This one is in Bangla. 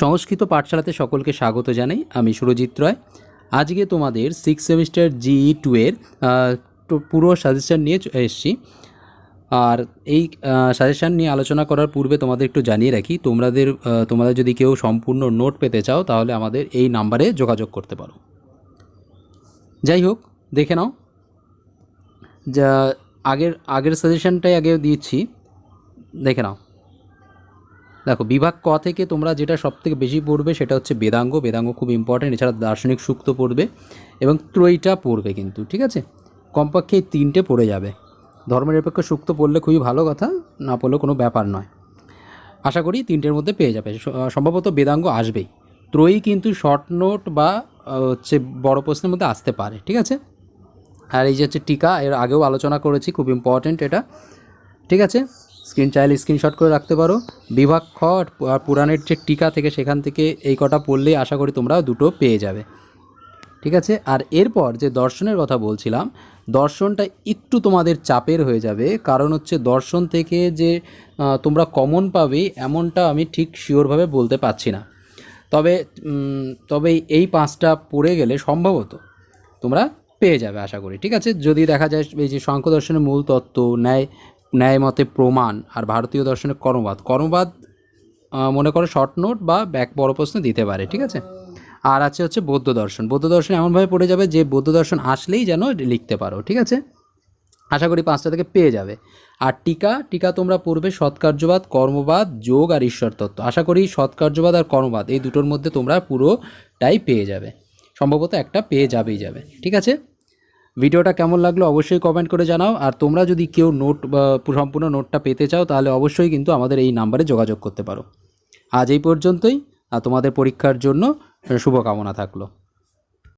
সংস্কৃত পাঠশালাতে সকলকে স্বাগত জানাই, আমি সুরজিৎ রয়। আজকে তোমাদের সিক্স সেমিস্টার জিই টু এর পুরো সাজেশন নিয়ে এসেছি। আর এই সাজেশন নিয়ে আলোচনা করার পূর্বে তোমাদের একটু জানিয়ে রাখি, তোমাদের তোমরা যদি কেউ সম্পূর্ণ নোট পেতে চাও, তাহলে আমাদের এই নাম্বারে যোগাযোগ করতে পারো। যাই হোক, দেখে নাও। যা, আগের আগের সাজেশনটাই আগে দিয়েছি দেখে নাও। দেখো, বিভাগ ক থেকে তোমরা যেটা সব থেকে বেশি পড়বে সেটা হচ্ছে বেদাঙ্গ। বেদাঙ্গ খুব ইম্পর্টেন্ট এছাড়া দার্শনিক সূক্ত পড়বে এবং ত্রয়ীটা পড়বে কিন্তু, ঠিক আছে? কমপক্ষে এই তিনটে পড়ে যাবে। ধর্মনিরপেক্ষ সূক্ত পড়লে খুবই ভালো কথা, না পড়লেও কোনো ব্যাপার নয়। আশা করি তিনটের মধ্যে পেয়ে যাবে। সম্ভবত বেদাঙ্গ আসবেই। ত্রয়ী কিন্তু শর্ট নোট বা হচ্ছে বড় প্রশ্নের মধ্যে আসতে পারে, ঠিক আছে? আর এই যে হচ্ছে টিকা, এর আগেও আলোচনা করেছি, খুব ইম্পর্ট্যান্ট এটা, ঠিক আছে? স্ক্রিন চাইলে স্ক্রিনশট করে রাখতে পারো। বিভাগ খ আর পুরাণের যে টিকা থেকে সেখান থেকে এই কটা পড়লেই আশা করি তোমরা দুটো পেয়ে যাবে। ঠিক আছে? আর এরপর যে দর্শনের কথা বলছিলাম, দর্শনটা একটু তোমাদের চাপের হয়ে যাবে। কারণ হচ্ছে দর্শন থেকে যে তোমরা কমন পাবে এমনটা আমি ঠিক শিওরভাবে বলতে পারছি না। তবে তবে এই পাঁচটা পড়ে গেলে সম্ভবত তোমরা পেয়ে যাবে আশা করি। ঠিক আছে? যদি দেখা যায় এই যে সাংখ্য দর্শনের মূল তত্ত্ব, ন্যায় ন্যায় মতে প্রমাণ আর ভারতীয় দর্শনের কর্মবাদ। কর্মবাদ মনে করো শর্ট নোট বা ব্যাক বড় প্রশ্ন দিতে পারে, ঠিক আছে? আর আছে হচ্ছে বৌদ্ধ দর্শন। বৌদ্ধ দর্শন এমনভাবে পড়ে যাবে যে বৌদ্ধ দর্শন আসলেই যেন লিখতে পারো, ঠিক আছে? আশা করি পাঁচটা থেকে পেয়ে যাবে। আর টিকা টিকা তোমরা পড়বে সৎকার্যবাদ, কর্মবাদ, যোগ আর ঈশ্বর তত্ত্ব আশা করি সৎকার্যবাদ আর কর্মবাদ এই দুটোর মধ্যে তোমরা পুরোটাই পেয়ে যাবে। সম্ভবত একটা পেয়ে যাবেই যাবে, ঠিক আছে? ভিডিওটা কেমন লাগল অবশ্যই কমেন্ট করে জানাও। আর তোমরা যদি কেউ নোট সম্পূর্ণ নোটটা পেতে চাও, তাহলে অবশ্যই কিন্তু আমাদের এই নাম্বারে যোগাযোগ করতে পারো। আজ এই পর্যন্তই, আর তোমাদের পরীক্ষার জন্য শুভকামনা থাকল।